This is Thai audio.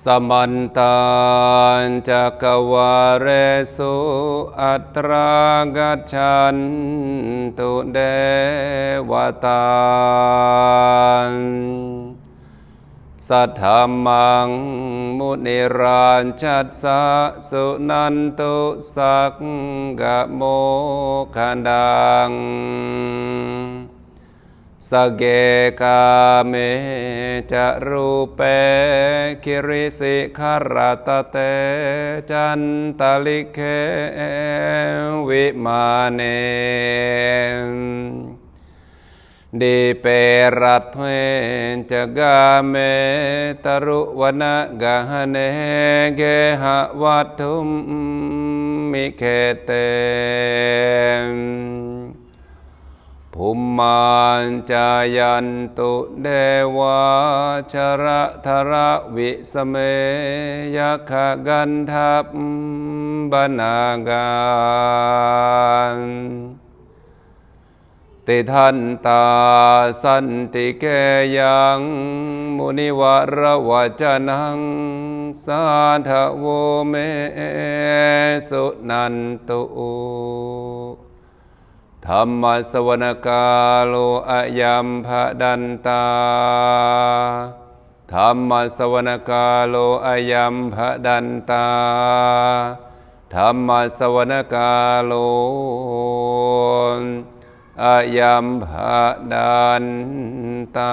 สมันตานจักวาเรสุอัตรากัจฉันตุเดวตานสัทธามังมุนิราญชัดสะสุนันตุสักกะโมคันดัง สเกกาเมจะรูเปคิริสิขารตเตจันตลิเควิมาเนดีเปรัตเวจะกาเมตรุวนกะหเนเกหวัตุมมิเคเต ภูมมานจายันตุเดวาชระธระวิสเมยขกันทัพบนาการติทันตาสันติเกยังมุนิวรวจนังสาธโวเมสุนันตุ ธรรมสวนกาโลอายัมภดันตาธรรมสวนกาโลอายัมภดันตาธรรมสวนกาโลอายัมภดันตา